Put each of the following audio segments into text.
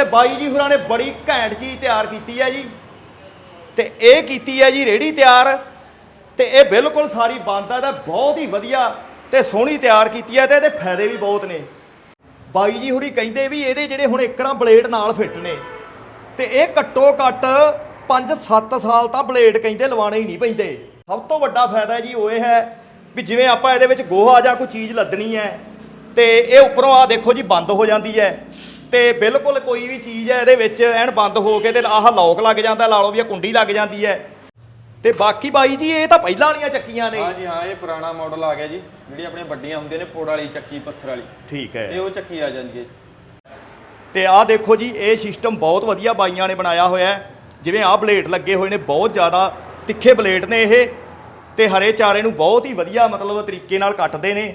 ਤੇ ਬਾਈ ਜੀ ਹੋਰਾਂ ਨੇ ਬੜੀ ਘੈਂਟ ਚੀਜ਼ ਤਿਆਰ ਕੀਤੀ ਹੈ ਜੀ। ਤੇ ਇਹ ਕੀਤੀ ਹੈ ਜੀ ਰੇੜੀ ਤਿਆਰ। ਤੇ ਇਹ ਬਿਲਕੁਲ ਸਾਰੀ ਬੰਦ ਹੈ ਬਹੁਤ ਹੀ ਵਧੀਆ ਤੇ ਸੋਹਣੀ ਤਿਆਰ ਕੀਤੀ ਹੈ ਤੇ ਇਹਦੇ ਫਾਇਦੇ ਵੀ ਬਹੁਤ ਨੇ। ਬਾਈ ਜੀ ਹੁਰੀ ਕਹਿੰਦੇ ਵੀ ਇਹਦੇ ਜਿਹੜੇ ਹੁਣ ਇੱਕਰਾਂ ਬਲੇਡ ਨਾਲ ਫਿੱਟ ਨੇ। ਤੇ ਇਹ ਘੱਟੋ ਘੱਟ 5-7 ਸਾਲ ਤਾਂ ਬਲੇਡ ਕਹਿੰਦੇ ਲਵਾਣੇ ਹੀ ਨਹੀਂ ਪੈਂਦੇ। ਸਭ ਤੋਂ ਵੱਡਾ ਫਾਇਦਾ ਜੀ ਉਹ ਇਹ ਹੈ ਵੀ ਜਿਵੇਂ ਆਪਾਂ ਇਹਦੇ ਵਿੱਚ ਗੋਹਾ ਜਾਂ ਕੋਈ ਚੀਜ਼ ਲੱਦਣੀ ਹੈ ਤੇ ਇਹ ਉੱਪਰੋਂ ਆ ਦੇਖੋ ਜੀ ਬੰਦ ਹੋ ਜਾਂਦੀ ਹੈ। ਤੇ ਬਿਲਕੁਲ ਕੋਈ ਵੀ ਚੀਜ਼ ਹੈ ਇਹਦੇ ਵਿੱਚ ਐਨ ਬੰਦ ਹੋ ਕੇ ਤੇ ਆਹ ਲੌਕ ਲੱਗ ਜਾਂਦਾ ਲਾ ਲਓ ਵੀ ਇਹ ਕੁੰਡੀ ਲੱਗ ਜਾਂਦੀ ਹੈ। ਤੇ ਬਾਕੀ ਬਾਈ ਜੀ ਇਹ ਤਾਂ ਪਹਿਲਾਂ ਵਾਲੀਆਂ ਚੱਕੀਆਂ ਨੇ। ਹਾਂ ਜੀ ਹਾਂ ਇਹ ਪੁਰਾਣਾ ਮਾਡਲ ਆ ਗਿਆ ਜੀ। ਜਿਹੜੀ ਆਪਣੀਆਂ ਵੱਡੀਆਂ ਹੁੰਦੀਆਂ ਨੇ ਪੋੜ ਵਾਲੀ ਚੱਕੀ ਪੱਥਰ ਵਾਲੀ। ਠੀਕ ਹੈ। ਉਹ ਚੱਕੀ ਆ ਜਾਂਦੀ ਹੈ ਤੇ ਆਹ ਦੇਖੋ ਜੀ ਇਹ ਸਿਸਟਮ ਬਹੁਤ ਵਧੀਆ ਬਾਈਆਂ ਨੇ ਬਣਾਇਆ ਹੋਇਆ ਜਿਵੇਂ ਆਹ ਬਲੇਡ ਲੱਗੇ ਹੋਏ ਨੇ ਬਹੁਤ ਜ਼ਿਆਦਾ ਤਿੱਖੇ ਬਲੇਡ ਨੇ ਇਹ। ਤੇ ਹਰੇ ਚਾਰੇ ਨੂੰ ਬਹੁਤ ਹੀ ਵਧੀਆ ਮਤਲਬ ਤਰੀਕੇ ਨਾਲ ਕੱਟਦੇ ਨੇ।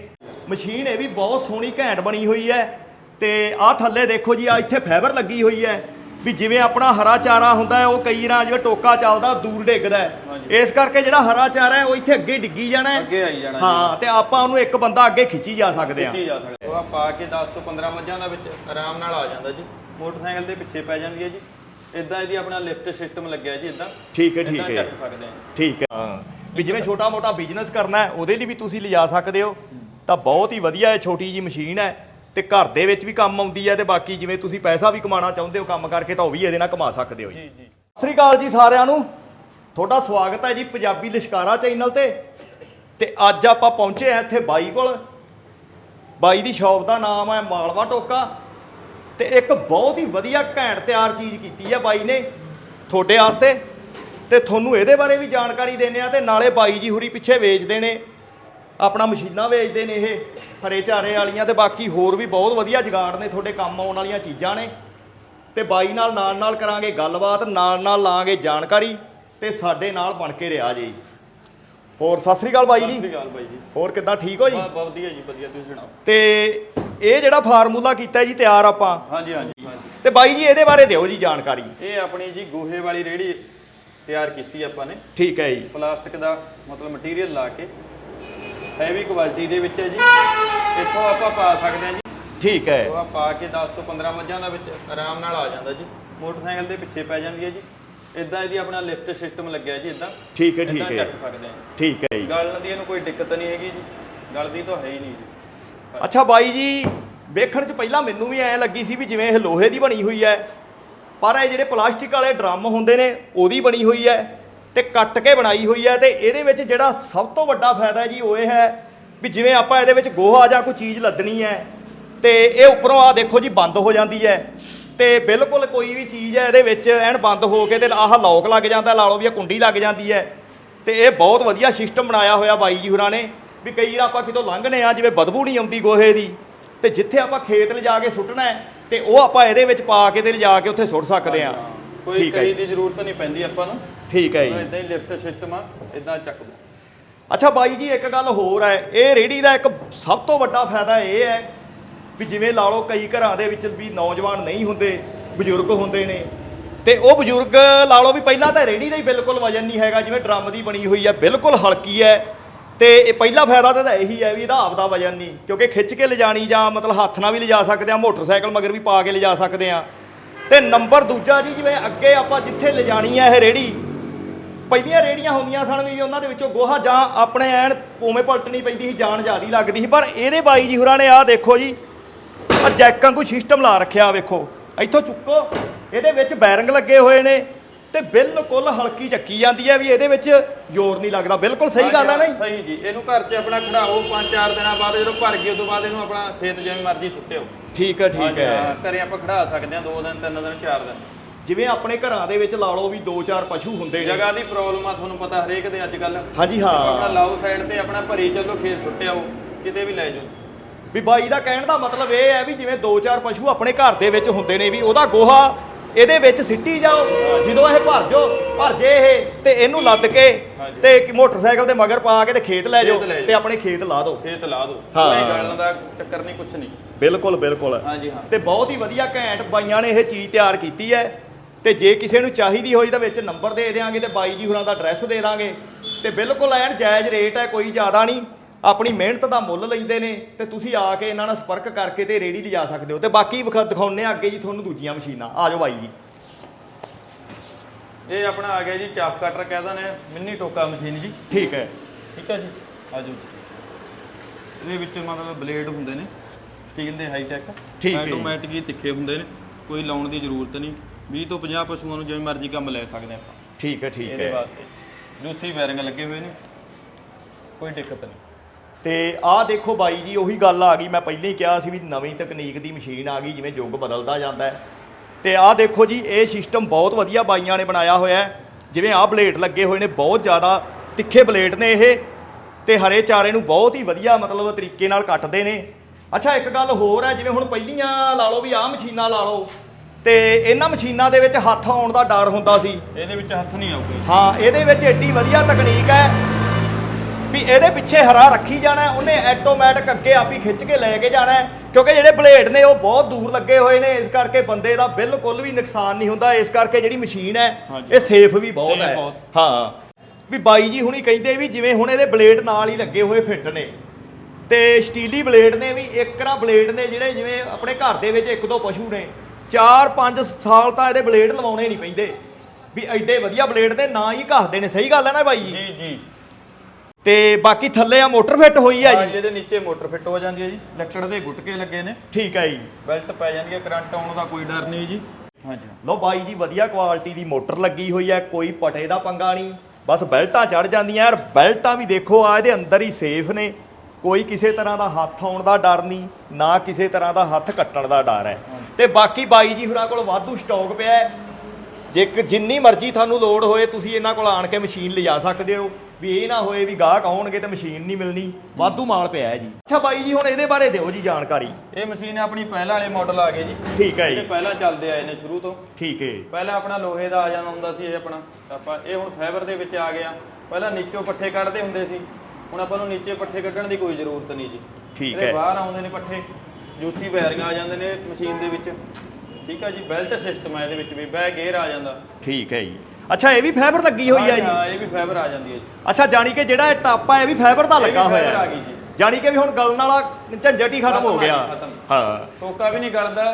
ਮਸ਼ੀਨ ਇਹ ਵੀ ਬਹੁਤ ਸੋਹਣੀ ਘੈਂਟ ਬਣੀ ਹੋਈ ਹੈ। ਤੇ ਆਹ ਥੱਲੇ ਦੇਖੋ ਜੀ ਆ ਇੱਥੇ ਫਾਈਬਰ ਲੱਗੀ ਹੋਈ ਹੈ ਵੀ ਜਿਵੇਂ ਆਪਣਾ ਹਰਾ ਚਾਰਾ ਹੁੰਦਾ ਹੈ ਉਹ ਕਈ ਰਾਂ ਜਿਵੇਂ ਟੋਕਾ ਚੱਲਦਾ ਦੂਰ ਡਿੱਗਦਾ ਹੈ। ਇਸ ਕਰਕੇ ਜਿਹੜਾ ਹਰਾ ਚਾਰਾ ਹੈ ਉਹ ਇੱਥੇ ਅੱਗੇ ਡਿੱਗੀ ਜਾਣਾ ਹੈ। ਅੱਗੇ ਆਈ ਜਾਣਾ ਹਾਂ ਤੇ ਆਪਾਂ ਉਹਨੂੰ ਇੱਕ ਬੰਦਾ ਅੱਗੇ ਖਿੱਚੀ ਜਾ ਸਕਦੇ ਹਾਂ। ਖਿੱਚੀ ਜਾ ਸਕਦਾ ਉਹ ਆ ਪਾ ਕੇ 10 ਤੋਂ 15 ਮੱਝਾਂ ਦਾ ਵਿੱਚ ਆਰਾਮ ਨਾਲ ਆ ਜਾਂਦਾ ਜੀ। ਮੋਟਰਸਾਈਕਲ ਦੇ ਪਿੱਛੇ ਪੈ ਜਾਂਦੀ ਹੈ ਜੀ। ਇਦਾਂ ਇਹਦੀ ਆਪਣਾ ਲਿਫਟ ਸਿਸਟਮ ਲੱਗਿਆ ਜੀ ਇਦਾਂ ਠੀਕ ਹੈ ਠੀਕ ਏਦਾਂ ਹੈ। ਚੱਕ ਸਕਦੇ ਹਾਂ। ਠੀਕ ਹੈ। ਹਾਂ। ਵੀ ਜਿਵੇਂ ਛੋਟਾ ਮੋਟਾ ਬਿਜ਼ਨਸ ਕਰਨਾ ਹੈ ਉਹਦੇ ਲਈ ਵੀ ਤੁਸੀਂ ਲਿਜਾ ਸਕਦੇ ਹੋ। ਤਾਂ ਬਹੁਤ ਹੀ ਵਧੀਆ ਹੈ ਛੋਟੀ ਜੀ ਮਸ਼ੀਨ ਹੈ। ਤੇ ਘਰ ਦੇ ਵਿੱਚ ਵੀ ਕੰਮ ਆਉਂਦੀ ਹੈ ਤੇ ਬਾਕੀ ਜਿਵੇਂ ਤੁਸੀਂ ਪੈਸਾ ਵੀ ਕਮਾਉਣਾ ਚਾਹੁੰਦੇ ਹੋ ਕੰਮ ਕਰਕੇ ਤਾਂ ਉਹ ਵੀ ਇਹਦੇ ਨਾਲ ਕਮਾ ਸਕਦੇ ਹੋ ਜੀ। ਜੀ ਸ੍ਰੀ ਅਕਾਲ ਜੀ ਸਾਰਿਆਂ ਨੂੰ। ਤੁਹਾਡਾ ਸਵਾਗਤ ਹੈ ਜੀ ਪੰਜਾਬੀ ਲਿਸ਼ਕਾਰਾ ਚੈਨਲ ਤੇ। ਤੇ ਅੱਜ ਆਪਾਂ ਪਹੁੰਚੇ ਆ ਇੱਥੇ ਬਾਈ ਕੋਲ। ਬਾਈ ਦੀ ਸ਼ਾਪ ਦਾ ਨਾਮ ਹੈ ਮਾਲਵਾ ਟੋਕਾ। ਤੇ ਇੱਕ ਬਹੁਤ ਹੀ ਵਧੀਆ ਘੈਂਟ ਤਿਆਰ ਚੀਜ਼ ਕੀਤੀ ਹੈ ਬਾਈ ਨੇ ਤੁਹਾਡੇ ਵਾਸਤੇ। ਤੇ ਤੁਹਾਨੂੰ ਇਹਦੇ ਬਾਰੇ ਵੀ ਜਾਣਕਾਰੀ ਦਿੰਦੇ ਆ ਤੇ ਨਾਲੇ ਬਾਈ ਜੀ ਹੁਰੀ ਪਿੱਛੇ ਵੇਚਦੇ ਨੇ। ਆਪਣਾ ਮਸ਼ੀਨਾਂ ਵੇਚਦੇ ਨੇ ਇਹ ਹਰੇ ਚਾਰੇ ਵਾਲੀਆਂ ਤੇ ਬਾਕੀ ਹੋਰ ਵੀ ਬਹੁਤ ਵਧੀਆ ਜੁਗਾੜ ਨੇ ਤੁਹਾਡੇ ਕੰਮ ਆਉਣ ਵਾਲੀਆਂ ਚੀਜ਼ਾਂ ਨੇ। ਤੇ ਬਾਈ ਨਾਲ ਨਾਲ ਨਾਲ ਕਰਾਂਗੇ ਗੱਲਬਾਤ ਨਾਲ ਨਾਲ ਲਾਂਗੇ ਜਾਣਕਾਰੀ ਤੇ ਸਾਡੇ ਨਾਲ ਬਣ ਕੇ ਰਿਹਾ ਜੀ। ਹੋਰ ਸਤਿ ਸ੍ਰੀ ਅਕਾਲ ਬਾਈ ਸਤਿ ਜੀ ਸ਼੍ਰੀ ਅਕਾਲ ਬਾਈ ਜੀ। ਹੋਰ ਕਿੱਦਾਂ ਠੀਕ ਹੋ ਜੀ? ਬਹੁਤ ਬਹੁਤ ਵਧੀਆ ਜੀ ਵਧੀਆ ਤੁਸੀਂ ਸੁਣਾਓ? ਤੇ ਇਹ ਜਿਹੜਾ ਫਾਰਮੂਲਾ ਕੀਤਾ ਜੀ ਤਿਆਰ ਆਪਾਂ। ਹਾਂਜੀ ਹਾਂਜੀ ਤੇ ਬਾਈ ਜੀ ਇਹਦੇ ਬਾਰੇ ਦਿਓ ਜੀ ਜਾਣਕਾਰੀ। ਇਹ ਆਪਣੀ ਜੀ ਗੋਹੇ ਵਾਲੀ ਰੇੜੀ ਤਿਆਰ ਕੀਤੀ ਆਪਾਂ ਨੇ। ਠੀਕ ਹੈ ਜੀ। ਪਲਾਸਟਿਕ ਦਾ ਮਤਲਬ ਮਟੀਰੀਅਲ ਲਾ ਕੇ ਹੈਵੀ ਕੁਆਲਿਟੀ ਦੇ ਵਿੱਚ ਹੈ ਜੀ। ਇੱਥੋਂ ਆਪਾਂ ਪਾ ਸਕਦੇ ਹਾਂ ਜੀ। ਠੀਕ ਹੈ। ਉਹ ਪਾ ਕੇ 10 ਤੋਂ 15 ਮੱਝਾਂ ਦਾ ਵਿੱਚ ਆਰਾਮ ਨਾਲ ਆ ਜਾਂਦਾ ਜੀ। ਮੋਟਰਸਾਈਕਲ ਦੇ ਪਿੱਛੇ ਪੈ ਜਾਂਦੀ ਹੈ ਜੀ। ਇਦਾਂ ਇਹਦੀ ਆਪਣਾ ਲਿਫਟ ਸਿਸਟਮ ਲੱਗਿਆ ਜੀ ਇਦਾਂ ਠੀਕ ਹੈ ਠੀਕ ਹੈ। ਚੱਕ ਸਕਦੇ ਹਾਂ। ਠੀਕ ਹੈ ਜੀ। ਗਲਣ ਦੀ ਇਹਨੂੰ ਕੋਈ ਦਿੱਕਤ ਨਹੀਂ ਹੈਗੀ ਜੀ। ਗਲਦੀ ਤਾਂ ਹੈ ਹੀ ਨਹੀਂ ਜੀ। ਅੱਛਾ ਬਾਈ ਜੀ ਵੇਖਣ 'ਚ ਪਹਿਲਾਂ ਮੈਨੂੰ ਵੀ ਐਂ ਲੱਗੀ ਸੀ ਵੀ ਜਿਵੇਂ ਇਹ ਲੋਹੇ ਦੀ ਬਣੀ ਹੋਈ ਹੈ ਪਰ ਇਹ ਜਿਹੜੇ ਪਲਾਸਟਿਕ ਵਾਲੇ ਡਰਮ ਹੁੰਦੇ ਨੇ ਉਹਦੀ ਬਣੀ ਹੋਈ ਹੈ। ਤੇ ਕੱਟ ਕੇ ਬਣਾਈ ਹੋਈ ਹੈ ਤੇ ਇਹਦੇ ਵਿੱਚ ਜਿਹੜਾ ਸਭ ਤੋਂ ਵੱਡਾ ਫਾਇਦਾ ਜੀ ਉਹ ਇਹ ਹੈ ਵੀ ਜਿਵੇਂ ਆਪਾਂ ਇਹਦੇ ਵਿੱਚ ਗੋਹਾ ਜਾਂ ਕੋਈ ਚੀਜ਼ ਲੱਦਣੀ ਹੈ ਤੇ ਇਹ ਉੱਪਰੋਂ ਆ ਦੇਖੋ ਜੀ ਬੰਦ ਹੋ ਜਾਂਦੀ ਹੈ ਤੇ ਬਿਲਕੁਲ ਕੋਈ ਵੀ ਚੀਜ਼ ਹੈ ਇਹਦੇ ਵਿੱਚ ਐਨ ਬੰਦ ਹੋ ਕੇ ਤੇ ਆਹ ਲੌਕ ਲੱਗ ਜਾਂਦਾ ਲਾ ਲਓ ਵੀ ਇਹ ਕੁੰਡੀ ਲੱਗ ਜਾਂਦੀ ਹੈ ਤੇ ਇਹ ਬਹੁਤ ਵਧੀਆ ਸਿਸਟਮ ਬਣਾਇਆ ਹੋਇਆ ਬਾਈ ਜੀ ਹੁਰਾਂ ਨੇ ਵੀ ਕਈ ਵਾਰ ਆਪਾਂ ਕਿਤੋਂ ਲੰਘਨੇ ਆ ਜਿਵੇਂ ਬਦਬੂ ਨਹੀਂ ਆਉਂਦੀ ਗੋਹੇ ਦੀ ਤੇ ਜਿੱਥੇ ਆਪਾਂ ਖੇਤ ਲਿਜਾ ਕੇ ਸੁੱਟਣਾ ਹੈ ਤੇ ਉਹ ਆਪਾਂ ਇਹਦੇ ਵਿੱਚ ਪਾ ਕੇ ਤੇ ਲਿਜਾ ਕੇ ਉੱਥੇ ਸੁੱਟ ਸਕਦੇ ਆ ਕੋਈ ਠੀਕ ਹੈ ਕਹੀ ਜੀ। ਦੀ ਜ਼ਰੂਰਤ ਨਹੀਂ ਪੈਂਦੀ ਆਪਾਂ ਨੂੰ। ਠੀਕ ਹੈ ਜੀ। ਇਦਾਂ ਹੀ ਲਿਫਟ ਸਿਸਟਮ ਆ ਇਦਾਂ ਚੱਕ ਦੋ। ਅੱਛਾ ਬਾਈ ਜੀ ਇੱਕ ਗੱਲ ਹੋਰ ਹੈ ਇਹ ਰੇੜੀ ਦਾ ਇੱਕ ਸਭ ਤੋਂ ਵੱਡਾ ਫਾਇਦਾ ਇਹ ਹੈ ਵੀ ਜਿਵੇਂ ਲਾ ਲਓ ਕਈ ਘਰਾਂ ਦੇ ਵਿੱਚ ਵੀ ਨੌਜਵਾਨ ਨਹੀਂ ਹੁੰਦੇ ਬਜ਼ੁਰਗ ਹੁੰਦੇ ਨੇ ਤੇ ਉਹ ਬਜ਼ੁਰਗ ਲਾ ਲਓ ਵੀ ਪਹਿਲਾਂ ਤਾਂ ਰੇੜੀ ਦਾ ਹੀ ਬਿਲਕੁਲ ਵਜਨ ਨਹੀਂ ਹੈਗਾ ਜਿਵੇਂ ਡਰਮ ਦੀ ਬਣੀ ਹੋਈ ਹੈ ਬਿਲਕੁਲ ਹਲਕੀ ਹੈ ਤੇ ਇਹ ਪਹਿਲਾ ਫਾਇਦਾ ਤਾਂ ਇਹੀ ਹੈ ਵੀ ਇਹਦਾ ਆਪਦਾ ਵਜਨ ਨਹੀਂ ਕਿਉਂਕਿ ਖਿੱਚ ਕੇ ਲਿਜਾਣੀ ਜਾਂ ਮਤਲਬ ਹੱਥ ਨਾਲ ਵੀ ਲਿਜਾ ਸਕਦੇ ਆ ਮੋਟਰਸਾਈਕਲ ਮਗਰ ਵੀ ਪਾ ਕੇ ਲਿਜਾ ਸਕਦੇ ਆ ਤੇ ਨੰਬਰ ਦੂਜਾ ਜੀ ਜਿਵੇਂ ਅੱਗੇ ਆਪਾਂ ਜਿੱਥੇ ਲਿਜਾਣੀ ਹੈ ਇਹ ਰੇੜੀ ਪਹਿਲੀਆਂ ਰੇੜੀਆਂ ਹੁੰਦੀਆਂ ਸਨ ਵੀ ਉਹਨਾਂ ਦੇ ਵਿੱਚੋਂ ਗੋਹਾ ਜਾਂ ਆਪਣੇ ਐਨ ਉਵੇਂ ਪਲਟਣੀ ਪੈਂਦੀ ਸੀ ਜਾਨ ਜ਼ਿਆਦੀ ਲੱਗਦੀ ਸੀ। ਪਰ ਇਹਦੇ ਬਾਈ ਜੀ ਹੋਰਾਂ ਨੇ ਆਹ ਦੇਖੋ ਜੀ ਆ ਜੈਕਾਂ ਕੋਈ ਸਿਸਟਮ ਲਾ ਰੱਖਿਆ ਵੇਖੋ। ਇੱਥੋਂ ਚੁੱਕੋ ਇਹਦੇ ਵਿੱਚ ਬੈਰਿੰਗ ਲੱਗੇ ਹੋਏ ਨੇ ਤੇ ਬਿਲਕੁਲ ਹਲਕੀ ਚੱਕੀ ਜਾਂਦੀ ਹੈ ਵੀ ਇਹਦੇ ਵਿੱਚ ਜ਼ੋਰ ਨਹੀਂ ਲੱਗਦਾ। ਬਿਲਕੁਲ ਸਹੀ ਗੱਲ ਹੈ ਨਾ ਜੀ? ਸਹੀ ਜੀ। ਇਹਨੂੰ ਘਰ 'ਚ ਆਪਣਾ ਖੜਾਓ 5-4 ਦਿਨਾਂ ਬਾਅਦ ਜਦੋਂ ਭਰ ਗਈ ਉਦੋਂ ਬਾਅਦ ਇਹਨੂੰ ਆਪਣਾ ਖੇਤ ਜਿਵੇਂ ਮਰਜ਼ੀ ਸੁੱਟਿਓ। ਠੀਕ ਹੈ ਠੀਕ ਹੈ। ਹਾਂ, ਘਰੇ ਆਪਾਂ ਖੜਾ ਸਕਦੇ ਹਾਂ 2 ਦਿਨ 3 ਦਿਨ 4 ਦਿਨ। ਜਿਵੇਂ ਆਪਣੇ ਘਰਾਂ ਦੇ ਵਿੱਚ ਲਾ ਲਓ ਵੀ 2-4 ਪਸ਼ੂ ਹੁੰਦੇ ਨੇ। ਜਗ੍ਹਾ ਦੀ ਪ੍ਰੋਬਲਮ ਆ ਤੁਹਾਨੂੰ ਪਤਾ ਹਰੇਕ ਦੇ ਅੱਜ ਕੱਲ ਹਾਂਜੀ ਆਪਣਾ ਹਾਂ ਲਾਓ ਸਾਈਡ ਤੇ ਆਪਣਾ ਭਰੀ ਚੱਲੋ ਖੇਤ ਸੁੱਟਿਆਓ ਕਿਤੇ ਵੀ ਲੈ ਜਾਓ। ਵੀ ਬਾਈ ਦਾ ਕਹਿਣ ਦਾ ਮਤਲਬ ਇਹ ਹੈ ਵੀ ਜਿਵੇਂ 2-4 ਪਸ਼ੂ ਆਪਣੇ ਘਰ ਦੇ ਵਿੱਚ ਹੁੰਦੇ ਨੇ ਵੀ ਉਹਦਾ ਗੋਹਾ ਇਹਦੇ ਵਿੱਚ ਸਿੱਟੀ ਜਾਓ ਜਦੋਂ ਇਹ ਭਰ ਜੋ ਭਰ ਜੇ ਇਹ ਤੇ ਇਹਨੂੰ ਲੱਦ ਕੇ। ਤੇ ਇੱਕ ਮੋਟਰਸਾਈਕਲ ਦੇ ਮਗਰ ਪਾ ਕੇ ਤੇ ਖੇਤ ਲੈ ਜਾਓ। ਤੇ ਆਪਣੇ ਖੇਤ ਲਾ ਦਿਓ। ਖੇਤ ਲਾ ਦਿਓ। ਹਾਂ। ਗਲਣ ਦਾ ਚੱਕਰ ਨਹੀਂ ਕੁਛ ਨਹੀਂ। ਬਿਲਕੁਲ ਬਿਲਕੁਲ। ਹਾਂਜੀ ਹਾਂ। ਤੇ ਬਹੁਤ ਹੀ ਵਧੀਆ ਘੈਂਟ ਬਾਈਆਂ ਨੇ ਇਹ ਚੀਜ਼ ਤਿਆਰ ਕੀਤੀ ਹੈ। ਤੇ ਜੇ ਕਿਸੇ ਨੂੰ ਚਾਹੀਦੀ ਹੋਈ ਤਾਂ ਵਿੱਚ ਨੰਬਰ ਦੇ ਦੇਵਾਂਗੇ ਤੇ ਬਾਈ ਜੀ ਹੋਰਾਂ ਦਾ ਐਡਰੈਸ ਦੇ ਦਾਂਗੇ। ਤੇ ਬਿਲਕੁਲ ਐਨ ਜਾਇਜ਼ ਰੇਟ ਹੈ ਕੋਈ ਜ਼ਿਆਦਾ ਨਹੀਂ। ਆਪਣੀ ਮਿਹਨਤ ਦਾ ਮੁੱਲ ਲੈਂਦੇ ਨੇ ਤੇ ਤੁਸੀਂ ਆ ਕੇ ਇਹਨਾਂ ਨਾਲ ਸੰਪਰਕ ਕਰਕੇ ਤੇ ਰੇੜੀ ਲਿਜਾ ਸਕਦੇ ਹੋ। ਤੇ ਬਾਕੀ ਵਿਖਾ- ਦਿਖਾਉਂਦੇ ਆ ਅੱਗੇ ਜੀ ਤੁਹਾਨੂੰ ਦੂਜੀਆਂ ਮਸ਼ੀਨਾਂ। ਆ ਜਾਓ ਬਾਈ ਜੀ। ਇਹ ਆਪਣਾ ਆ ਗਿਆ ਜੀ ਚਾਪ ਕਟਰ ਕਹਿੰਦਾ ਨੇ ਮਿੰਨੀ ਟੋਕਾ ਮਸ਼ੀਨ ਜੀ। ਠੀਕ ਹੈ। ਠੀਕ ਹੈ ਜੀ? ਆਜੋ ਇਹਦੇ ਵਿੱਚ ਮਤਲਬ ਬਲੇਡ ਹੁੰਦੇ ਨੇ ਸਟੀਲ ਦੇ ਹਾਈ ਟੈਕ ਠੀਕ ਹੈ ਜੀ। ਆਟੋਮੈਟਿਕ ਹੀ ਤਿੱਖੇ ਹੁੰਦੇ ਨੇ ਕੋਈ ਲਾਉਣ ਦੀ ਜ਼ਰੂਰਤ ਨਹੀਂ। 20 ਤੋਂ 50 ਪਸ਼ੂਆਂ ਨੂੰ ਜਿਵੇਂ ਮਰਜ਼ੀ ਕੰਮ ਲੈ ਸਕਦੇ ਆਪਾਂ। ਠੀਕ ਹੈ ਠੀਕ ਇਹਦੇ ਹੈ। ਵਾਸਤੇ। ਜੂਸੀ ਬੈਰਿੰਗ ਲੱਗੇ ਹੋਏ ਨੇ। ਕੋਈ ਦਿੱਕਤ ਨਹੀਂ। ਤੇ ਆਹ ਦੇਖੋ ਬਾਈ ਜੀ ਉਹੀ ਗੱਲ ਆ ਗਈ। ਮੈਂ ਪਹਿਲਾਂ ਹੀ ਕਿਹਾ ਸੀ ਵੀ ਨਵੀਂ ਤਕਨੀਕ ਦੀ ਮਸ਼ੀਨ ਆ ਗਈ ਜਿਵੇਂ ਯੁੱਗ ਬਦਲਦਾ ਜਾਂਦਾ ਹੈ। ਤੇ ਆਹ ਦੇਖੋ ਜੀ ਇਹ ਸਿਸਟਮ ਬਹੁਤ ਵਧੀਆ ਬਾਈਆਂ ਨੇ ਬਣਾਇਆ ਹੋਇਆ ਹੈ। ਜਿਵੇਂ ਆਹ ਬਲੇਡ ਲੱਗੇ ਹੋਏ ਨੇ ਬਹੁਤ ਜ਼ਿਆਦਾ ਤਿੱਖੇ ਬਲੇਡ ਨੇ ਇਹ। ਤੇ ਹਰੇ ਚਾਰੇ ਨੂੰ ਬਹੁਤ ਹੀ ਵਧੀਆ ਮਤਲਬ ਤਰੀਕੇ ਨਾਲ ਕੱਟਦੇ ਨੇ। ਅੱਛਾ ਇੱਕ ਗੱਲ ਹੋਰ ਹੈ ਜਿਵੇਂ ਹੁਣ ਪਹਿਲੀਆਂ ਲਾ ਲਓ ਵੀ ਆਹ ਮਸ਼ੀਨਾਂ ਲਾ ਲਓ। ਤੇ ਇਹਨਾਂ ਮਸ਼ੀਨਾਂ ਦੇ ਵਿੱਚ ਹੱਥ ਆਉਣ ਦਾ ਡਰ ਹੁੰਦਾ ਸੀ ਇਹਦੇ ਵਿੱਚ ਹੱਥ ਨਹੀਂ ਆਊਗਾ ਹਾਂ ਇਹਦੇ ਵਿੱਚ ਏਡੀ ਵਧੀਆ ਤਕਨੀਕ ਹੈ ਵੀ ਇਹਦੇ ਪਿੱਛੇ ਹਰਾ ਰੱਖੀ ਜਾਣਾ ਉਹਨੇ ਆਟੋਮੈਟਿਕ ਅੱਗੇ ਆਪ ਹੀ ਖਿੱਚ ਕੇ ਲੈ ਕੇ ਜਾਣਾ ਕਿਉਂਕਿ ਜਿਹੜੇ ਬਲੇਡ ਨੇ ਉਹ ਬਹੁਤ ਦੂਰ ਲੱਗੇ ਹੋਏ ਨੇ ਇਸ ਕਰਕੇ ਬੰਦੇ ਦਾ ਬਿਲਕੁਲ ਵੀ ਨੁਕਸਾਨ ਨਹੀਂ ਹੁੰਦਾ ਇਸ ਕਰਕੇ ਜਿਹੜੀ ਮਸ਼ੀਨ ਹੈ। ਇਹ ਸੇਫ ਵੀ ਬਹੁਤ ਹੈ। ਹਾਂ ਵੀ ਬਾਈ ਜੀ ਹੁਣੀ ਕਹਿੰਦੇ ਵੀ ਜਿਵੇਂ ਹੁਣ ਇਹਦੇ ਬਲੇਡ ਨਾਲ ਹੀ ਲੱਗੇ ਹੋਏ ਫਿੱਟ ਨੇ ਤੇ ਸਟੀਲੀ ਬਲੇਡ ਨੇ ਵੀ ਇੱਕ ਨਾ ਬਲੇਡ ਨੇ ਜਿਹੜੇ ਜਿਵੇਂ ਆਪਣੇ ਘਰ ਦੇ ਵਿੱਚ ਇੱਕ ਦੋ ਪਸ਼ੂ ਨੇ 4-5 ਸਾਲ ਤਾਂ ਇਹਦੇ ਬਲੇਡ ਲਵਾਉਣੇ ਨਹੀਂ ਪੈਂਦੇ। ਵੀ ਐਡੇ ਵਧੀਆ ਬਲੇਡ ਦੇ ਨਾ ਹੀ ਘਸਦੇ ਨੇ। ਸਹੀ ਗੱਲ ਹੈ ਨਾ ਬਾਈ ਜੀ? ਜੀ ਜੀ। ਤੇ ਬਾਕੀ ਥੱਲੇ ਆ ਮੋਟਰ ਫਿੱਟ ਹੋਈ ਆ ਜੀ। ਇਹਦੇ ਨੀਚੇ ਮੋਟਰ ਫਿੱਟ ਹੋ ਜਾਂਦੀ ਹੈ ਜੀ। ਲੱਕੜ ਦੇ ਗੁੱਟਕੇ ਲੱਗੇ ਨੇ। ਠੀਕ ਹੈ ਜੀ। ਬੈਲਟ ਪੈ ਜਾਂਦੀ ਹੈ ਕਰੰਟ ਆਉਣ ਦਾ ਕੋਈ ਡਰ ਨਹੀਂ ਜੀ। ਹਾਂਜੀ। ਲੋ ਬਾਈ ਜੀ ਵਧੀਆ ਕੁਆਲਿਟੀ ਦੀ ਮੋਟਰ ਲੱਗੀ ਹੋਈ ਹੈ। ਕੋਈ ਪਟੇ ਦਾ ਪੰਗਾ ਨਹੀਂ। ਬਸ ਬੈਲਟਾਂ ਚੜ ਜਾਂਦੀਆਂ। ਯਾਰ ਬੈਲਟਾਂ ਵੀ ਦੇਖੋ ਆ ਇਹਦੇ ਅੰਦਰ ਹੀ ਸੇਫ ਨੇ। ਕੋਈ ਕਿਸੇ ਤਰ੍ਹਾਂ ਦਾ ਹੱਥ ਆਉਣ ਦਾ ਡਰ ਨਹੀਂ ਨਾ ਕਿਸੇ ਤਰ੍ਹਾਂ ਦਾ ਹੱਥ ਕੱਟਣ ਦਾ ਡਰ ਹੈ। ਤੇ ਬਾਕੀ ਬਾਈ ਜੀ ਹੁਰਾਂ ਕੋਲ ਵਾਧੂ ਸਟਾਕ ਪਿਆ ਹੈ। ਜੇ ਜਿੰਨੀ ਮਰਜ਼ੀ ਤੁਹਾਨੂੰ ਲੋਡ ਹੋਏ ਤੁਸੀਂ ਇਹਨਾਂ ਕੋਲ ਆਣ ਕੇ ਮਸ਼ੀਨ ਲਿਜਾ ਸਕਦੇ ਹੋ। ਵੀ ਇਹ ਨਾ ਹੋਏ ਵੀ ਗਾਹਕ ਆਉਣਗੇ ਤੇ ਮਸ਼ੀਨ ਨਹੀਂ ਮਿਲਣੀ। ਵਾਧੂ ਮਾਲ ਪਿਆ ਹੈ ਜੀ। ਅੱਛਾ ਬਾਈ ਜੀ ਹੁਣ ਇਹਦੇ ਬਾਰੇ ਦਿਓ ਜੀ ਜਾਣਕਾਰੀ। ਇਹ ਮਸ਼ੀਨ ਆਪਣੀ ਪਹਿਲਾਂ ਵਾਲੇ ਮਾਡਲ ਆ ਗਏ ਜੀ। ਠੀਕ ਹੈ ਜੀ। ਪਹਿਲਾਂ ਚੱਲਦੇ ਆਏ ਨੇ ਸ਼ੁਰੂ ਤੋਂ। ਠੀਕ ਹੈ। ਪਹਿਲਾਂ ਆਪਣਾ ਲੋਹੇ ਦਾ ਆ ਜਾਂਦਾ ਹੁੰਦਾ ਸੀ ਇਹ ਆਪਣਾ। ਆਪਾਂ ਇਹ ਹੁਣ ਫਾਈਬਰ ਦੇ ਵਿੱਚ ਆ ਗਿਆ। ਪਹਿਲਾਂ ਨੀਚੋਂ ਪੱਠੇ ਕੱਢਦੇ ਹੁੰਦੇ ਸੀ। ਹੁਣ ਆਪਾਂ ਨੂੰ ਨੀਚੇ ਪੱਠੇ ਕੱਢਣ ਦੀ ਕੋਈ ਜ਼ਰੂਰਤ ਨਹੀਂ ਜੀ। ਠੀਕ ਹੈ। ਬਾਹਰ ਆਉਂਦੇ ਨੇ ਪੱਠੇ ਜੂਸੀ ਬੈਰਿੰਗ ਆ ਜਾਂਦੇ ਨੇ ਮਸ਼ੀਨ ਦੇ ਵਿੱਚ। ਠੀਕ ਆ ਜੀ ਬੈਲਟ ਸਿਸਟਮ ਹੈ ਇਹਦੇ ਵਿੱਚ ਵੀ ਬੈ ਗੇਅਰ ਆ ਜਾਂਦਾ। ਠੀਕ ਹੈ ਜੀ। ਅੱਛਾ ਇਹ ਵੀ ਫਾਈਬਰ ਲੱਗੀ ਹੋਈ ਹੈ ਜੀ? ਹਾਂ ਇਹ ਵੀ ਫਾਈਬਰ ਆ ਜਾਂਦੀ ਹੈ ਜੀ। ਅੱਛਾ ਜਾਣੀ ਕਿ ਜਿਹੜਾ ਇਹ ਟਾਪ ਆ ਇਹ ਵੀ ਫਾਈਬਰ ਦਾ ਲੱਗਾ ਹੋਇਆ। ਆ ਹੈ। ਜਾਣੀ ਕਿ ਵੀ ਹੁਣ ਗਲਣ ਵਾਲਾ ਝੰਜਟ ਹੀ ਖਤਮ ਹੋ ਆ ਗਿਆ। ਹਾਂ। ਟੋਕਾ ਵੀ ਨਹੀਂ ਗਲਦਾ।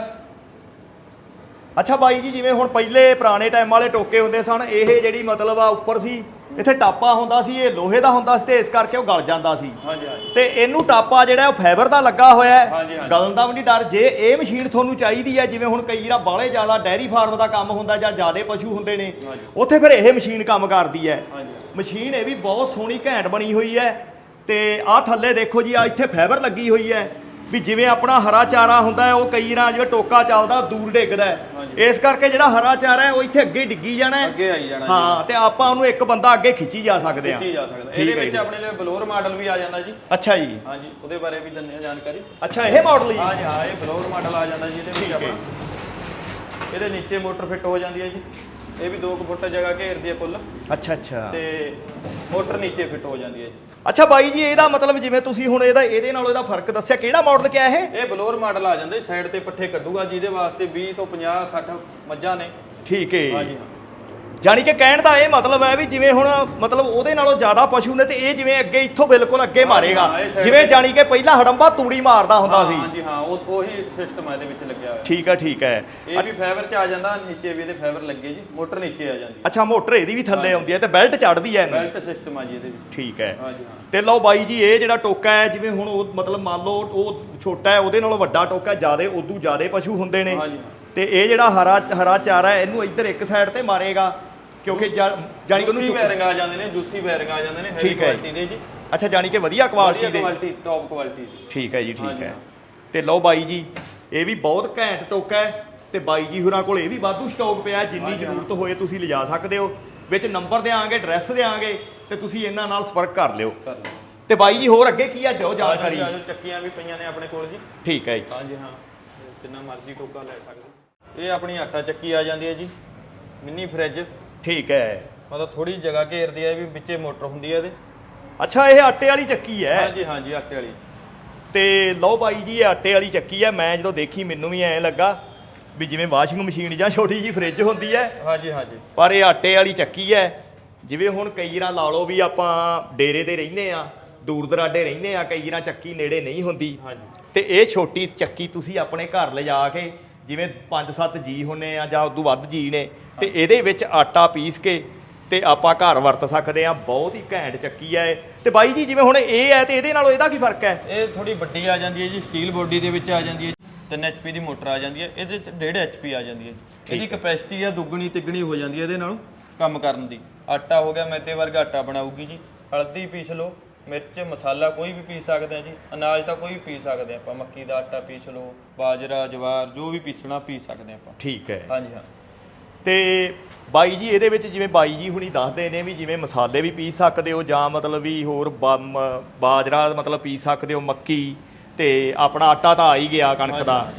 ਅੱਛਾ ਬਾਈ ਜੀ ਜਿਵੇਂ ਹੁਣ ਪਹਿਲੇ ਪੁਰਾਣੇ ਟਾਈਮ ਵਾਲੇ ਟੋਕੇ ਹੁੰਦੇ ਸਨ ਇਹ ਜਿਹੜੀ ਮਤਲਬ ਆ ਉੱਪਰ ਸੀ ਇੱਥੇ ਟਾਪਾ ਹੁੰਦਾ ਸੀ ਇਹ ਲੋਹੇ ਦਾ ਹੁੰਦਾ ਸੀ ਤੇ ਇਸ ਕਰਕੇ ਉਹ ਗਲ ਜਾਂਦਾ ਸੀ। ਹਾਂਜੀ ਹਾਂਜੀ। ਤੇ ਇਹਨੂੰ ਟਾਪਾ ਜਿਹੜਾ ਉਹ ਫਾਈਬਰ ਦਾ ਲੱਗਾ ਹੋਇਆ ਹੈ। ਹਾਂਜੀ। ਗਲਣ ਦਾ ਵੀ ਨਹੀਂ ਡਰ। ਜੇ ਇਹ ਮਸ਼ੀਨ ਤੁਹਾਨੂੰ ਚਾਹੀਦੀ ਹੈ ਜਿਵੇਂ ਹੁਣ ਕਈ ਵਾਰ ਬਾਹਲੇ ਜ਼ਿਆਦਾ ਡੈਰੀ ਫਾਰਮ ਦਾ ਕੰਮ ਹੁੰਦਾ ਜਾਂ ਜ਼ਿਆਦੇ ਪਸ਼ੂ ਹੁੰਦੇ ਨੇ ਹਾਂਜੀ। ਉੱਥੇ ਫਿਰ ਇਹ ਮਸ਼ੀਨ ਕੰਮ ਕਰਦੀ ਹੈ। ਹਾਂਜੀ। ਮਸ਼ੀਨ ਇਹ ਵੀ ਬਹੁਤ ਸੋਹਣੀ ਘੈਂਟ ਬਣੀ ਹੋਈ ਹੈ ਤੇ ਆਹ ਥੱਲੇ ਦੇਖੋ ਜੀ ਆ ਇੱਥੇ ਫਾਈਬਰ ਲੱਗੀ ਹੋਈ ਹੈ। ਵੀ ਜਿਵੇਂ ਆਪਣਾ ਹਰਾ ਚਾਰਾ ਹੁੰਦਾ ਹੈ ਉਹ ਕਈ ਰਾਂ ਜਿਵੇਂ ਟੋਕਾ ਚੱਲਦਾ ਦੂਰ ਡਿੱਗਦਾ ਹੈ। ਇਸ ਕਰਕੇ ਜਿਹੜਾ ਹਰਾ ਚਾਰਾ ਹੈ ਉਹ ਇੱਥੇ ਅੱਗੇ ਡਿੱਗੀ ਜਾਣਾ ਹੈ। ਅੱਗੇ ਆਈ ਜਾਣਾ ਜੀ। ਹਾਂ ਤੇ ਆਪਾਂ ਉਹਨੂੰ ਇੱਕ ਬੰਦਾ ਅੱਗੇ ਖਿੱਚੀ ਜਾ ਸਕਦੇ ਆ ਖਿੱਚੀ ਜਾ ਸਕਦਾ ਇਹਦੇ ਹੈ ਵਿੱਚ ਜੀ। ਆਪਣੇ ਲਈ ਬਲੋਰ ਮਾਡਲ ਵੀ ਆ ਜਾਂਦਾ ਜੀ। ਅੱਛਾ ਜੀ। ਹਾਂਜੀ ਉਹਦੇ ਬਾਰੇ ਵੀ ਦਿੰਦੇ ਆ ਜਾਣਕਾਰੀ। ਅੱਛਾ ਇਹ ਮਾਡਲ ਜੀ? ਹਾਂ ਜੀ ਹਾਂ ਇਹ ਬਲੋਰ ਮਾਡਲ ਆ ਜਾਂਦਾ ਜੀ ਇਹਦੇ ਵਿੱਚ ਹੈ। ਆਪਣਾ। ਇਹਦੇ ਨੀਚੇ ਮੋਟਰ ਫਿੱਟ ਹੋ ਜਾਂਦੀ ਹੈ ਜੀ। ਇਹ ਵੀ 2 ਫੁੱਟ ਜਗ੍ਹਾ ਘੇਰਦੀ ਹੈ ਕੁੱਲ ਅੱਛਾ ਅੱਛਾ। ਤੇ ਮੋਟਰ ਨੀਚੇ ਫਿੱਟ ਹੋ ਜਾਂਦੀ ਹੈ ਜੀ। ਅੱਛਾ ਬਾਈ ਜੀ ਇਹਦਾ ਮਤਲਬ ਜਿਵੇਂ ਤੁਸੀਂ ਹੁਣ ਇਹਦਾ ਇਹਦੇ ਨਾਲੋਂ ਇਹਦਾ ਫ਼ਰਕ ਦੱਸਿਆ ਕਿਹੜਾ ਮਾਡਲ ਕਿਹਾ ਇਹ? ਇਹ ਬਲੋਰ ਮਾਡਲ ਆ ਜਾਂਦਾ ਸਾਈਡ ਤੇ ਪੱਠੇ ਕੱਢੂਗਾ ਜਿਹਦੇ ਵਾਸਤੇ 20 ਤੋਂ 50 60 ਮੱਝਾਂ ਨੇ। ਠੀਕ ਹੈ ਹਾਂ ਜੀ ਹਾਂ। ਜਾਣੀ ਕਿ ਕਹਿਣ ਦਾ ਇਹ ਮਤਲਬ ਹੈ ਵੀ ਜਿਵੇਂ ਹੁਣ ਮਤਲਬ ਉਹਦੇ ਨਾਲੋਂ ਜ਼ਿਆਦਾ ਪਸ਼ੂ ਨੇ ਤੇ ਇਹ ਜਿਵੇਂ ਅੱਗੇ ਇੱਥੋਂ ਬਿਲਕੁਲ ਅੱਗੇ ਮਾਰੇਗਾ। ਹਾਂ, ਇਹ side ਜਿਵੇਂ ਤੇ- ਜਾਣੀ ਕਿ ਪਹਿਲਾਂ ਹੜੰਬਾ ਤੂੜੀ ਮਾਰਦਾ ਹੁੰਦਾ ਹਾਂ ਸੀ। ਜੀ ਹਾਂ ਉਹ ਉਹੀ ਸਿਸਟਮ ਹੈ ਇਹਦੇ ਵਿੱਚ ਲੱਗਿਆ ਹੋਇਆ। ਠੀਕ ਹੈ ਠੀਕ ਹੈ। ਇਹ ਵੀ ਫਾਈਬਰ ਚ ਆ ਜਾਂਦਾ ਨੀਚੇ ਵੀ ਇਹਦੇ ਫਾਈਬਰ ਲੱਗੇ ਜੀ ਮੋਟਰ ਨੀਚੇ ਆ ਜਾਂਦੀ ਅੱਛਾ ਮੋਟਰ ਇਹਦੀ ਵੀ ਥੱਲੇ ਆਉਂਦੀ ਹੈ ਤੇ ਬੈਲਟ ਚੜਦੀ ਹੈ ਇਹਨੂੰ। ਬੈਲਟ ਸਿਸਟਮ ਆ ਜੀ ਇਹਦੇ ਵਿੱਚ। ਠੀਕ ਹੈ। ਹਾਂ ਜੀ ਹਾਂ। ਤੇ ਲਓ ਬਾਈ ਜੀ ਇਹ ਜਿਹੜਾ ਟੋਕਾ ਹੈ ਜਿਵੇਂ ਹੁਣ ਉਹ ਮਤਲਬ ਮੰਨ ਲਓ ਉਹ ਛੋਟਾ ਹੈ ਉਹਦੇ ਨਾਲੋਂ ਵੱਡਾ ਟੋਕਾ ਜਿਆਦੇ ਉਦੋਂ ਜਿਆਦੇ ਪਸ਼ੂ ਹੁੰਦੇ ਨੇ। ਹਾਂ। ਤੇ ਇਹ ਜਿਹੜਾ ਹਰਾ ਹਰਾ ਚਾਰਾ ਹੈ ਇਹਨੂੰ ਇੱਧਰ ਇੱਕ ਸਾਈਡ ਤੇ ਮਾਰੇਗਾ। ਕਿਉਂਕਿ ਜਾ- ਜਾਣੀ ਕਿ ਉਹਨੂੰ ਜੂਸੀ ਚੁੱਕ ਬੈਰਿੰਗ ਆ ਜਾਂਦੇ ਨੇ ਜੂਸੀ ਬੈਰਿੰਗ ਆ ਜਾਂਦੇ ਨੇ ਹੈਵੀ ਠੀਕ ਹੈ। ਕੁਆਲਿਟੀ ਦੇ ਜੀ। ਅੱਛਾ ਜਾਣੀ ਕਿ ਵਧੀਆ ਕੁਆਲਿਟੀ ਦੇ। ਕੁਆਲਿਟੀ ਟੌਪ ਕੁਆਲਿਟੀ ਦੀ। ਠੀਕ ਹੈ ਜੀ ਠੀਕ ਹਾਂਜੀ, ਹੈ। ਤੇ ਲਓ ਬਾਈ ਜੀ ਇਹ ਵੀ ਬਹੁਤ ਘੈਂਟ ਟੋਕਾ ਹੈ ਤੇ ਬਾਈ ਜੀ ਹੋਰਾਂ ਕੋਲ ਇਹ ਵੀ ਵਾਧੂ ਸਟਾਕ ਪਿਆ ਜਿੰਨੀ ਹਾਂਜੀ। ਜ਼ਰੂਰਤ ਹੋਏ ਤੁਸੀਂ ਲਿਜਾ ਸਕਦੇ ਹੋ। ਵਿੱਚ ਨੰਬਰ ਦਿਆਂਗੇ ਐਡਰੈਸ ਦਿਆਂਗੇ ਤੇ ਤੁਸੀਂ ਇਹਨਾਂ ਨਾਲ ਸੰਪਰਕ ਕਰ ਲਿਓ। ਕਰ ਲਓ। ਤੇ ਬਾਈ ਜੀ ਹੋਰ ਅੱਗੇ ਕੀ ਆ? ਦਿਓ ਜਾਣਕਾਰੀ। ਆ ਜਾਓ, ਚੱਕੀਆਂ ਵੀ ਪਈਆਂ ਨੇ ਆਪਣੇ ਕੋਲ ਜੀ। ਠੀਕ ਹੈ ਜੀ। ਹਾਂਜੀ ਹਾਂ। ਜਿੰਨਾ ਮਰਜ਼ੀ ਟੋਕਾ ਲੈ ਸਕਦੇ ਇਹ ਆਪਣੀ ਆਟਾ ਚੱਕੀ ਆ ਜਾਂਦੀ ਹੈ ਜੀ। ਮਿੰਨੀ ਫ੍ਰਿਜ ਠੀਕ ਹੈ। ਮਤਲਬ ਥੋੜੀ ਜਗ੍ਹਾ ਘੇਰਦੀ ਹੈ ਵੀ ਵਿੱਚੇ ਮੋਟਰ ਹੁੰਦੀ ਹੈ ਇਹਦੇ। ਅੱਛਾ ਇਹ ਆਟੇ ਵਾਲੀ ਚੱਕੀ ਹੈ? ਹਾਂਜੀ ਹਾਂਜੀ ਆਟੇ ਵਾਲੀ। ਤੇ ਲਓ ਬਾਈ ਜੀ ਇਹ ਆਟੇ ਵਾਲੀ ਚੱਕੀ ਹੈ। ਮੈਂ ਜਦੋਂ ਦੇਖੀ ਮੈਨੂੰ ਵੀ ਐਂ ਲੱਗਾ ਵੀ ਜਿਵੇਂ ਵਾਸ਼ਿੰਗ ਮਸ਼ੀਨ ਜਾਂ ਛੋਟੀ ਜੀ ਫ੍ਰਿਜ ਹੁੰਦੀ ਹੈ। ਹਾਂਜੀ ਹਾਂਜੀ। ਪਰ ਇਹ ਆਟੇ ਵਾਲੀ ਚੱਕੀ ਹੈ। ਜਿਵੇਂ ਹੁਣ ਕਈ ਰਾਂ ਲਾ ਲਓ ਵੀ ਆਪਾਂ ਡੇਰੇ ਤੇ ਰਹਿੰਦੇ ਆ ਦੂਰ ਦਰਾਡੇ ਰਹਿੰਦੇ ਆ ਕਈ ਵਾਰਾਂ ਚੱਕੀ ਨੇੜੇ ਨਹੀਂ ਹੁੰਦੀ। ਹਾਂਜੀ। ਤੇ ਇਹ ਛੋਟੀ ਚੱਕੀ ਤੁਸੀਂ ਆਪਣੇ ਘਰ ਲਿਜਾ ਕੇ ਜਿਵੇਂ 5-7 ਜੀ ਹੁੰਨੇ ਆ ਜਾਂ ਉਦੋਂ ਵੱਧ ਜੀ ਨੇ ਤੇ ਇਹਦੇ ਵਿੱਚ ਆਟਾ ਪੀਸ ਕੇ ਤੇ ਆਪਾਂ ਘਰ ਵਰਤ ਸਕਦੇ ਆ ਬਹੁਤ ਹੀ ਘੈਂਟ ਚੱਕੀ ਆ ਇਹ। ਤੇ ਬਾਈ ਜੀ ਜਿਵੇਂ ਹੁਣ ਇਹ ਹੈ ਤੇ ਇਹਦੇ ਨਾਲੋਂ ਇਹਦਾ ਕੀ ਫ਼ਰਕ ਹੈ? ਇਹ ਥੋੜੀ ਵੱਡੀ ਆ ਜਾਂਦੀ ਹੈ ਜੀ ਸਟੀਲ ਬੋਡੀ ਦੇ ਵਿੱਚ ਆ ਜਾਂਦੀ ਹੈ 3 HP ਦੀ ਮੋਟਰ ਆ ਜਾਂਦੀ ਹੈ ਇਹਦੇ ਚ 1.5 HP ਆ ਜਾਂਦੀ ਹੈ ਜੀ। ਇਹਦੀ ਕਪੈਸਿਟੀ ਆ ਦੁੱਗਣੀ ਤਿੱਗਣੀ ਹੋ ਜਾਂਦੀ ਹੈ ਇਹਦੇ ਨਾਲੋਂ ਕੰਮ ਕਰਨ ਦੀ। ਆਟਾ ਹੋ ਗਿਆ ਮੈਦੇ ਵਰਗਾ ਆਟਾ ਬਣਾਉਗੀ ਜੀ। ਹਲਦੀ ਪੀਸ ਲਓ। ਮਿਰਚ ਮਸਾਲਾ ਕੋਈ ਵੀ ਪੀਸ ਸਕਦੇ ਆ ਜੀ। ਅਨਾਜ ਤਾਂ ਕੋਈ ਵੀ ਪੀਸ ਸਕਦੇ ਆ ਆਪਾਂ। ਮੱਕੀ ਦਾ ਆਟਾ ਪੀਸ ਲਓ ਬਾਜਰਾ ਜਵਾਰ ਜੋ ਵੀ ਪੀਸਣਾ ਪੀਸ ਸਕਦੇ ਆ ਆਪਾਂ। ਠੀਕ ਹੈ। ਹਾਂਜੀ ਹਾਂ। ਤੇ ਬਾਈ ਜੀ ਇਹਦੇ ਵਿੱਚ ਜਿਵੇਂ ਬਾਈ ਜੀ ਹੁਣੀ ਦੱਸਦੇ ਨੇ ਵੀ ਜਿਵੇਂ ਮਸਾਲੇ ਵੀ ਪੀਸ ਸਕਦੇ ਹੋ ਜਾਂ ਮਤਲਬ ਵੀ ਹੋਰ ਬਾ- ਮ- ਬਾਜਰਾ ਮਤਲਬ ਪੀਸ ਸਕਦੇ ਹੋ ਮੱਕੀ ਤੇ ਆਪਣਾ ਆਟਾ ਤਾਂ ਆ ਹੀ ਗਿਆ ਕਣਕ ਦਾ।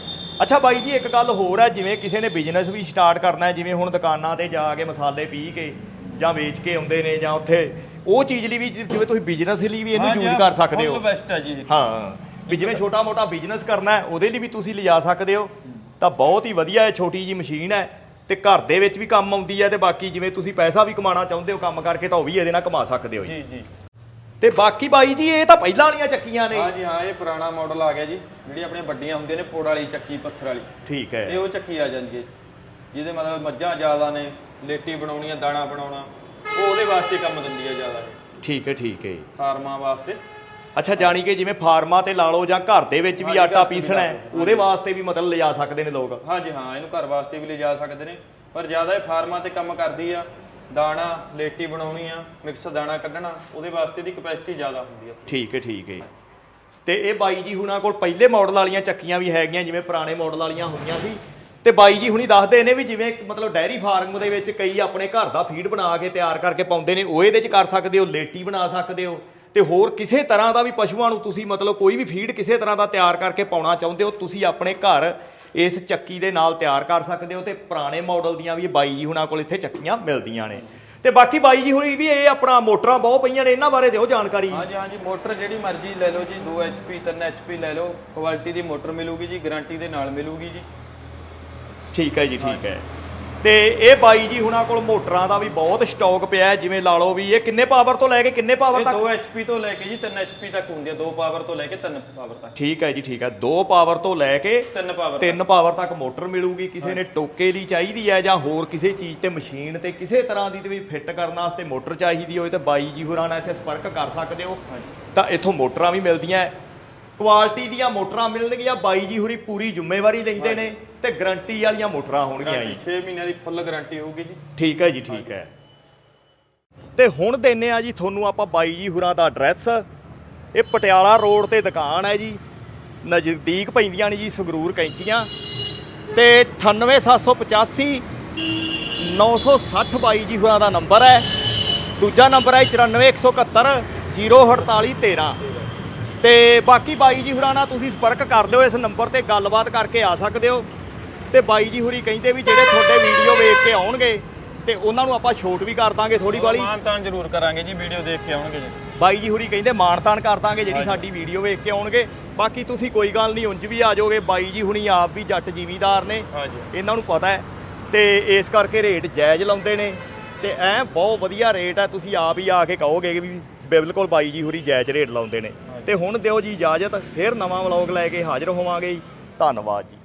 ਅੱਛਾ ਬਾਈ ਜੀ ਇੱਕ ਗੱਲ ਹੋਰ ਹੈ ਜਿਵੇਂ ਕਿਸੇ ਨੇ ਬਿਜ਼ਨਸ ਵੀ ਸਟਾਰਟ ਕਰਨਾ ਹੈ ਜਿਵੇਂ ਹੁਣ ਦੁਕਾਨਾਂ ਤੇ ਜਾ ਕੇ ਮਸਾਲੇ ਪੀ ਕੇ ਜਾਂ ਵੇਚ ਕੇ ਆਉਂਦੇ ਨੇ ਜਾਂ ਉੱਥੇ ਉਹ ਚੀਜ਼ ਲਈ ਵੀ ਜਿ- ਜਿਵੇਂ ਤੁਸੀਂ ਬਿਜ਼ਨਸ ਲਈ ਵੀ ਇਹਨੂੰ ਯੂਜ਼ ਕਰ ਸਕਦੇ ਹੋ। ਬੈਸਟ ਹੈ ਜੀ। ਇਹ। ਹਾਂ ਵੀ ਜਿਵੇਂ ਛੋਟਾ ਮੋਟਾ ਬਿਜ਼ਨਸ ਕਰਨਾ ਹੈ ਉਹਦੇ ਲਈ ਵੀ ਤੁਸੀਂ ਲਿਜਾ ਸਕਦੇ ਹੋ। ਤਾਂ ਬਹੁਤ ਹੀ ਵਧੀਆ ਹੈ ਛੋਟੀ ਜੀ ਮਸ਼ੀਨ ਹੈ ਤੇ ਘਰ ਦੇ ਵਿੱਚ ਵੀ ਕੰਮ ਆਉਂਦੀ ਹੈ ਤੇ ਬਾਕੀ ਜਿਵੇਂ ਤੁਸੀਂ ਪੈਸਾ ਵੀ ਕਮਾਉਣਾ ਚਾਹੁੰਦੇ ਹੋ ਕੰਮ ਕਰਕੇ ਤਾਂ ਉਹ ਵੀ ਇਹਦੇ ਨਾਲ ਕਮਾ ਸਕਦੇ ਹੋ ਜੀ। ਜੀ ਜੀ। ਤੇ ਬਾਕੀ ਬਾਈ ਜੀ ਇਹ ਤਾਂ ਪਹਿਲਾਂ ਵਾਲੀਆਂ ਚੱਕੀਆਂ ਨੇ। ਹਾਂ ਜੀ ਹਾਂ ਇਹ ਪੁਰਾਣਾ ਮਾਡਲ ਆ ਗਿਆ ਜੀ। ਜਿਹੜੀ ਆਪਣੀਆਂ ਵੱਡੀਆਂ ਹੁੰਦੀਆਂ ਨੇ ਪੋੜ ਵਾਲੀ ਚੱਕੀ ਪੱਥਰ ਵਾਲੀ। ਠੀਕ ਇਹ ਹੈ ਉਹ ਚੱਕੀ ਆ ਜਾਂਦੀ ਹੈ ਜਿਹਦੇ ਮਤਲਬ ਮੱਝਾਂ ਜ਼ਿਆਦਾ ਨੇ ਲੇਟੀ ਬਣਾਉਣੀ ਆ ਦਾਣਾ ਬਣਾਉਣਾ। ਉਹਦੇ ਵਾਸਤੇ ਕੰਮ ਦਿੰਦੀ ਹੈ ਜ਼ਿਆਦਾ। ਇਹ ਠੀਕ ਹੈ ਠੀਕ ਹੈ। ਫਾਰਮਾਂ ਵਾਸਤੇ। ਅੱਛਾ ਜਾਣੀ ਕਿ ਜਿਵੇਂ ਫਾਰਮਾਂ ਤੇ ਲਾ ਲਓ ਜਾਂ ਘਰ ਦੇ ਵਿੱਚ ਵੀ ਹਾਂਜੀ, ਆਟਾ ਘਰ 'ਚ ਵੀ ਪੀਸਣਾ ਹੈ ਲਓ। ਉਹਦੇ ਵਾਸਤੇ ਵੀ ਮਤਲਬ ਲਿਜਾ ਸਕਦੇ ਨੇ ਲੋਕ। ਹਾਂ ਜੀ ਹਾਂ ਇਹਨੂੰ ਘਰ ਵਾਸਤੇ ਵੀ ਲਿਜਾ ਸਕਦੇ ਨੇ। ਪਰ ਜ਼ਿਆਦਾ ਇਹ ਫਾਰਮਾਂ ਤੇ ਕੰਮ ਕਰਦੀ ਆ ਦਾਣਾ ਲੇਟੀ ਬਣਾਉਣੀ ਆ ਮਿਕਸ ਦਾਣਾ ਕੱਢਣਾ ਉਹਦੇ ਵਾਸਤੇ ਦੀ ਕਪੈਸਿਟੀ ਜ਼ਿਆਦਾ ਹੁੰਦੀ ਆ। ਠੀਕ ਹੈ ਠੀਕ ਹੈ। ਤੇ ਇਹ ਬਾਈ ਜੀ ਹੁਣਾਂ ਕੋਲ ਪਹਿਲੇ ਮਾਡਲ ਵਾਲੀਆਂ ਚੱਕੀਆਂ ਵੀ ਹੈਗੀਆਂ ਜਿਵੇਂ ਪੁਰਾਣੇ ਮਾਡਲ ਵਾਲੀਆਂ ਹੁੰਦੀਆਂ ਸੀ। ਤੇ ਬਾਈ ਜੀ ਹੁਣੀ ਦੱਸਦੇ ਨੇ ਵੀ ਜਿਵੇਂ ਮਤਲਬ ਡੈਰੀ ਫਾਰਮ ਦੇ ਵਿੱਚ ਕਈ ਆਪਣੇ ਘਰ ਦਾ ਫੀਡ ਬਣਾ ਕੇ ਤਿਆਰ ਕਰਕੇ ਪਾਉਂਦੇ ਨੇ, ਉਹ ਇਹਦੇ ਚ ਕਰ ਸਕਦੇ ਹੋ, ਲੇਟੀ ਬਣਾ ਸਕਦੇ ਹੋ, ਤੇ ਹੋਰ ਕਿਸੇ ਤਰ੍ਹਾਂ ਦਾ ਵੀ ਪਸ਼ੂਆਂ ਨੂੰ ਤੁਸੀਂ ਮਤਲਬ ਕੋਈ ਵੀ ਫੀਡ ਕਿਸੇ ਤਰ੍ਹਾਂ ਦਾ ਤਿਆਰ ਕਰਕੇ ਪਾਉਣਾ ਚਾਹੁੰਦੇ ਹੋ, ਤੁਸੀਂ ਆਪਣੇ ਘਰ ਇਸ ਚੱਕੀ ਦੇ ਨਾਲ ਤਿਆਰ ਕਰ ਸਕਦੇ ਹੋ ਤੇ ਪੁਰਾਣੇ ਮਾਡਲ ਦੀਆਂ ਵੀ ਬਾਈ ਜੀ ਹੁਣਾਂ ਕੋਲ ਇੱਥੇ ਚੱਕੀਆਂ ਮਿਲਦੀਆਂ ਨੇ। ਤੇ ਬਾਕੀ ਬਾਈ ਜੀ ਹੁਣੀ ਵੀ ਇਹ ਆਪਣਾ ਮੋਟਰਾਂ ਬਹੁਤ ਪਈਆਂ ਨੇ, ਇਹਨਾਂ ਬਾਰੇ ਦਿਓ ਜਾਣਕਾਰੀ। ਹਾਂਜੀ ਹਾਂਜੀ, ਮੋਟਰ ਜਿਹੜੀ ਮਰਜ਼ੀ ਲੈ ਲਓ ਜੀ 2 HP 3 HP ਲੈ ਲਓ ਕੁਆਲਿਟੀ ਦੀ ਮੋਟਰ ਮਿਲੂਗੀ ਜੀ ਗਾਰੰਟੀ ਦੇ ਨਾਲ ਮਿਲੂਗੀ ਜੀ। ਠੀਕ ਹੈ ਜੀ ਠੀਕ ਹੈ। ਤੇ ਇਹ ਬਾਈ ਜੀ ਹੁਣਾਂ ਕੋਲ ਮੋਟਰਾਂ ਦਾ ਵੀ ਬਹੁਤ ਸਟਾਕ ਪਿਆ ਹੈ ਜਿਵੇਂ ਲਾ ਲਓ ਵੀ ਇਹ ਕਿੰਨੇ ਪਾਵਰ ਤੋਂ ਲੈ ਕੇ ਕਿੰਨੇ ਪਾਵਰ ਇਹ ਤੱਕ? 2 HP ਤੋਂ ਲੈ ਕੇ ਜੀ 3 HP ਤੱਕ ਹੁੰਦੀ ਹੈ 2 ਪਾਵਰ ਤੋਂ ਲੈ ਕੇ 3 ਪਾਵਰ ਤੱਕ। ਠੀਕ ਹੈ ਜੀ ਠੀਕ ਹੈ। 2 ਪਾਵਰ ਤੋਂ ਲੈ ਕੇ 3 ਪਾਵਰ 3 ਪਾਵਰ ਤੱਕ ਮੋਟਰ ਮਿਲੂਗੀ ਕਿਸੇ ਨੇ ਟੋਕੇ ਦੀ ਚਾਹੀਦੀ ਹੈ ਜਾਂ ਹੋਰ ਕਿਸੇ ਚੀਜ਼ ਤੇ ਮਸ਼ੀਨ ਤੇ ਕਿਸੇ ਤਰ੍ਹਾਂ ਦੀ ਤੇ ਵੀ ਫਿੱਟ ਕਰਨ ਵਾਸਤੇ ਮੋਟਰ ਚਾਹੀਦੀ ਹੋਏ ਤੇ ਬਾਈ ਜੀ ਹੋਰਾਂ ਨਾਲ ਇੱਥੇ ਸੰਪਰਕ ਕਰ ਸਕਦੇ ਹੋ। ਤਾਂ ਇੱਥੋਂ ਮੋਟਰਾਂ ਵੀ ਮਿਲਦੀਆਂ ਹੈ। ਕੁਆਲਿਟੀ ਦੀਆਂ ਮੋਟਰਾਂ ਮਿਲਣਗੀਆਂ ਬਾਈ ਜੀ ਹੋਰੀ ਪੂਰੀ ਜ਼ਿੰਮੇਵਾਰੀ ਲੈਂਦੇ ਨੇ ਤੇ ਗਰੰਟੀ ਵਾਲੀਆਂ ਮੋਟਰਾਂ ਹੋਣਗੀਆਂ ਜੀ। 6 ਮਹੀਨਿਆਂ ਦੀ ਫੁੱਲ ਗਾਰੰਟੀ ਹੋਊਗੀ ਜੀ। ਠੀਕ ਹੈ ਜੀ ਠੀਕ ਹੈ। ਤੇ ਹੁਣ ਦਿੰਨੇ ਆ ਜੀ ਤੁਹਾਨੂੰ ਆਪਾਂ ਬਾਈ ਜੀ ਹੁਰਾਂ ਦਾ ਐਡਰੈਸ। ਇਹ ਪਟਿਆਲਾ ਰੋਡ ਤੇ ਦੁਕਾਨ ਹੈ ਜੀ। ਨਜ਼ਦੀਕ ਪੈਂਦੀਆਂ ਨੇ ਜੀ ਸੰਗਰੂਰ ਕੈਂਚੀਆਂ। ਤੇ 98785 960 ਬਾਈ ਜੀ ਹੁਰਾਂ ਦਾ ਨੰਬਰ ਹੈ। ਦੂਜਾ ਨੰਬਰ ਹੈ 94171 04813 ਤੇ ਬਾਕੀ ਬਾਈ ਜੀ ਹੁਰਾਂ ਨਾਲ ਤੁਸੀਂ ਸੰਪਰਕ ਕਰ ਲਿਓ ਇਸ ਨੰਬਰ ਤੇ ਗੱਲਬਾਤ ਕਰਕੇ ਆ ਸਕਦੇ ਹੋ। ਤੇ ਬਾਈ ਜੀ ਹੁਰੀ ਕਹਿੰਦੇ ਵੀ ਜਿਹੜੇ ਤੁਹਾਡੇ ਵੀਡੀਓ ਵੇਖ ਕੇ ਆਉਣਗੇ ਤੇ ਉਹਨਾਂ ਨੂੰ ਆਪਾਂ ਛੋਟ ਵੀ ਕਰ ਦਾਂਗੇ ਥੋੜੀ ਬਾਲੀ ਮਾਨ ਤਾਨ ਜ਼ਰੂਰ ਕਰਾਂਗੇ ਜੀ ਵੀਡੀਓ ਦੇਖ ਕੇ ਆਉਣਗੇ ਜੀ। ਬਾਈ ਜੀ ਹੁਰੀ ਕਹਿੰਦੇ ਮਾਣਤਾਨ ਕਰ ਦਾਂਗੇ ਜਿਹੜੀ। ਸਾਡੀ ਵੀਡੀਓ ਵੇਖ ਕੇ ਆਉਣਗੇ। ਬਾਕੀ ਤੁਸੀਂ ਕੋਈ ਗੱਲ ਨਹੀਂ ਉਂਝ ਵੀ ਆ ਜਾਓਗੇ। ਬਾਈ ਜੀ ਹੁਣੀ ਆਪ ਵੀ ਜੱਟ ਜ਼ਿਮੀਦਾਰ ਨੇ ਇਹਨਾਂ ਨੂੰ ਪਤਾ ਹੈ। ਤੇ ਇਸ ਕਰਕੇ ਰੇਟ ਜਾਇਜ਼ ਲਾਉਂਦੇ ਨੇ। ਤੇ ਐ ਬਹੁਤ ਵਧੀਆ ਰੇਟ ਹੈ ਤੁਸੀਂ ਆਪ ਹੀ ਆ ਕੇ ਕਹੋਗੇ ਵੀ ਬਿਲਕੁਲ ਬਾਈ ਜੀ ਹੁਰੀ ਜਾਇਜ਼ ਰੇਟ ਲਾਉਂਦੇ ਨੇ। ਤੇ ਹੁਣ ਦਿਓ ਜੀ ਇਜਾਜ਼ਤ, ਫਿਰ ਨਵਾਂ ਵਲੌਗ ਲੈ ਕੇ ਹਾਜ਼ਰ ਹੋਵਾਂਗੇ ਜੀ। ਧੰਨਵਾਦ ਜੀ।